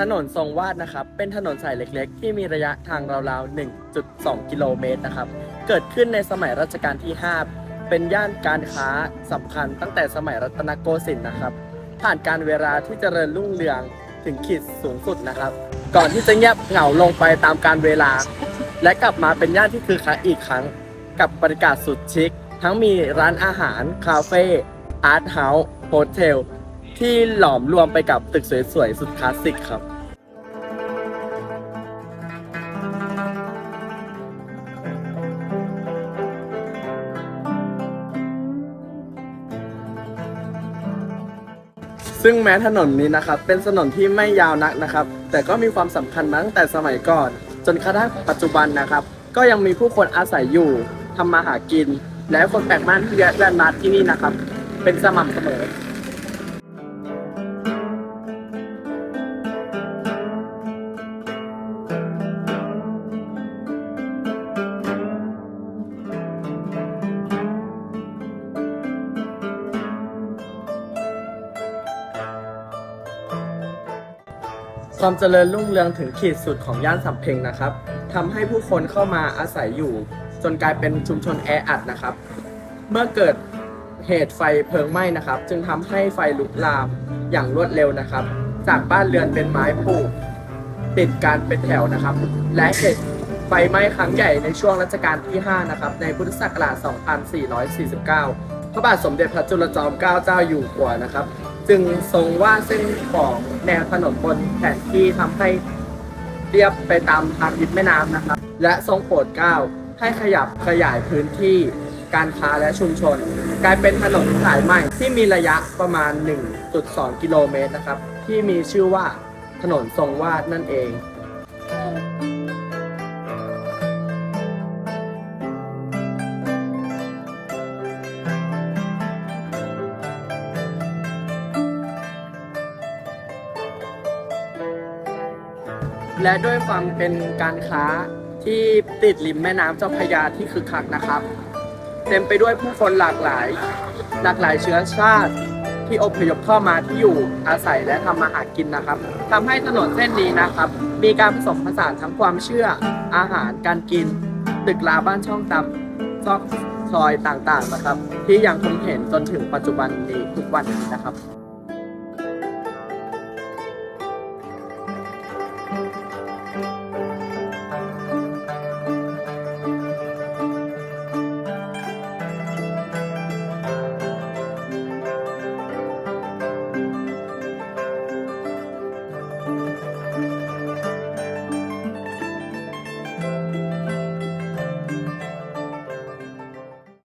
ถนนทรงวาดนะครับ เป็นถนนสายเล็กๆ ที่มีระยะทางราวๆ 1.2 กิโลเมตรนะครับ เกิดขึ้นในสมัยรัชกาลที่ 5 เป็นย่านการค้าสำคัญตั้งแต่สมัยรัตนโกสินทร์นะครับ ผ่านการเวลาที่เจริญรุ่งเรืองถึงขีดสูงสุดนะครับ ก่อนที่จะเงียบเหงาลงไปตามการเวลา และกลับมาเป็นย่านที่คือคักอีกครั้ง กับบรรยากาศสุดชิค ทั้งมีร้านอาหาร คาเฟ่ อาร์ตเฮาส์ โฮเทล ที่หลอมรวมไปกับตึกสวยๆ สุดคลาสสิกครับ ซึ่งแม้ถนนนี้นะครับ เป็นถนนที่ไม่ยาวนักนะครับ แต่ก็มีความสำคัญมาตั้งแต่สมัยก่อน จนกระทั่งปัจจุบันนะครับ ก็ยังมีผู้คนอาศัยอยู่ทำมาหากิน และคนแปลกหน้าที่แวะมาที่นี่นะครับ เป็นสม่ำเสมอ ความเจริญรุ่งเรืองถึงขีดสุดของย่านสำเพ็งนะครับทำให้ผู้คนเข้ามาอาศัยอยู่ จนกลายเป็นชุมชนแออัดนะครับ เมื่อเกิดเหตุไฟเพลิงไหม้นะครับ จึงทำให้ไฟลุกลามอย่างรวดเร็วนะครับ จากบ้านเรือนเป็นไม้ปลูกติดกันเป็นแถวนะครับ และเหตุไฟไหม้ครั้งใหญ่ในช่วงรัชกาลที่ 5 นะครับ ในพุทธศักราช 2449 พระบาทสมเด็จพระจุลจอมเกล้าเจ้าอยู่หัวนะครับ จึงทรงวาดเส้นของแนวถนนบนแผนที่ทำให้เรียบไปตามทางริมแม่น้ำนะครับ และทรงโปรดเกล้าให้ขยับขยายพื้นที่การค้าและชุมชน กลายเป็นถนนสายใหม่ที่มีระยะประมาณ 1.2 กิโลเมตรนะครับ ที่มีชื่อว่าถนนทรงวาดนั่นเอง และด้วยความเป็นการค้าที่ติดริมแม่น้ำเจ้าพระยาที่คึกคักนะครับ เต็มไปด้วยผู้คนหลากหลาย หลากหลายเชื้อชาติที่อพยพเข้ามาที่อยู่อาศัยและทำมาหากินนะครับทำให้ถนนเส้นนี้นะครับ มีการผสมผสานทั้งความเชื่ออาหารการกิน ตึกลาบ้านช่องตำซอกซอยต่างๆนะครับ ที่ยังคงเห็นจนถึงปัจจุบันนี้ทุกวันนี้นะครับ